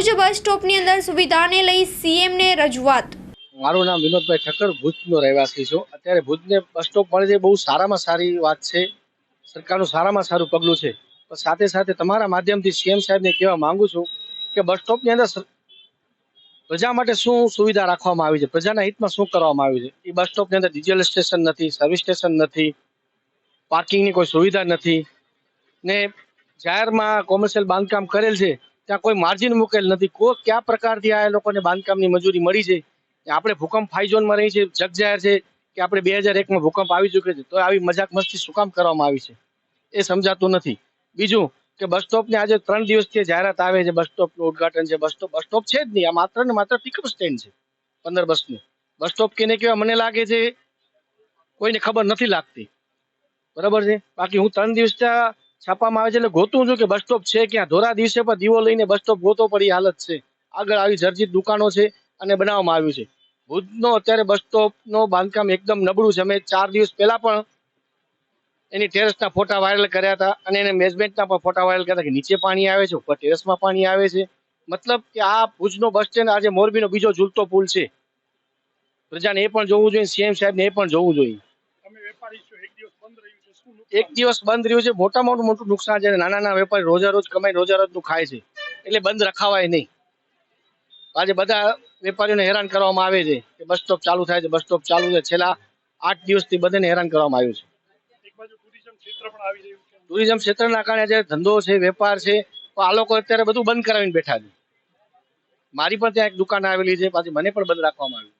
ભુજ બસ સ્ટોપની અંદર સુવિધાને લઈ સીએમને રજૂઆત. મારું નામ વિનોદભાઈ ઠક્કર, ભુજનો રહેવાસી છું. અત્યારે ભુજને બસ સ્ટોપ મળે છે બહુ સારામાં સારી વાત છે. સરકારનું સારામાં સારું પગલું છે. પણ સાથે સાથે તમારા માધ્યમથી સીએમ સાહેબને કહેવા માંગુ છું કે બસ સ્ટોપની અંદર પ્રજા માટે શું સુવિધા રાખવામાં આવી છે? પ્રજાના હિતમાં શું કરવામાં આવ્યું છે? એ બસ સ્ટોપની અંદર ડીઝલ સ્ટેશન નથી, સર્વિસ સ્ટેશન નથી, પાર્કિંગની કોઈ સુવિધા નથી. ને જાહેરમાં કોમર્શિયલ બાંધકામ કરેલ છે. ત્યાં કોઈ માર્જિન મૂકેલ નથી. કોઈ કયા પ્રકારથી આ લોકોને બાંધકામની મજૂરી મળી છે? આપણે ભૂકંપ ફાઈ ઝોનમાં રહી છે જગ જાહેર છે, કે આપણે બે હજાર એકમાં ભૂકંપ આવી ચૂક્યો છે, તો આવી મજાક મસ્તી શું કામ કરવામાં આવી છે? એ સમજાતું નથી. બીજું કે બસ સ્ટોપને આજે ત્રણ દિવસથી જાહેરાત આવે છે બસ સ્ટોપનું ઉદઘાટન છે બસ સ્ટોપ બસ સ્ટોપ છે જ નહીં. આ માત્ર ને માત્ર પિકઅપ સ્ટેન્ડ છે, પંદર બસનું બસ સ્ટોપ કેને કહેવાય? મને લાગે છે, કોઈને ખબર નથી લાગતી. બરાબર છે? બાકી હું ત્રણ દિવસ ત્યાં છાપામાં આવે છે એટલે ગોતું છું કે બસ સ્ટોપ છે ક્યાં? ધોરા દિવસે પણ દીવો લઈને બસ સ્ટોપ ગોતો પડી હાલત છે. આગળ આવી જર્જિત દુકાનો છે અને બનાવવામાં આવ્યું છે. ભુજનો અત્યારે બસ સ્ટોપનો બાંધકામ એકદમ નબળું છે. અમે ચાર દિવસ પહેલા પણ એની ટેરેસના ફોટા વાયરલ કર્યા હતા અને એને મેનેજમેન્ટના પણ ફોટા વાયરલ કર્યા કે નીચે પાણી આવે છે, ઉપર ટેરેસમાં પાણી આવે છે. મતલબ કે આ ભુજનો બસ સ્ટેન્ડ આજે મોરબીનો બીજો ઝૂલતો પુલ છે. પ્રજાને એ પણ જોવું જોઈએ, સીએમ સાહેબને એ પણ જોવું જોઈએ. એક દિવસ બંધ રહ્યું છે. મોટા મોટું મોટું નુકસાન છે નાના નાના વેપારી રોજા રોજ કમાઈ રોજા રોજનું ખાય છે. એટલે બંધ રખાવાય નહીં. આજે બધા વેપારીઓને હેરાન કરવામાં આવે છે કે બસ સ્ટોપ ચાલુ થાય છે બસ સ્ટોપ ચાલુ છે. છેલ્લા આઠ દિવસથી બધાને હેરાન કરવામાં આવ્યું છે. ટુરિઝમ ક્ષેત્રના કારણે જે ધંધો છે વેપાર છે તો આ લોકો અત્યારે બધું બંધ કરાવીને બેઠા છે. મારી પણ ત્યાં એક દુકાન આવેલી છે પાછી મને પણ બંધ રાખવામાં આવી.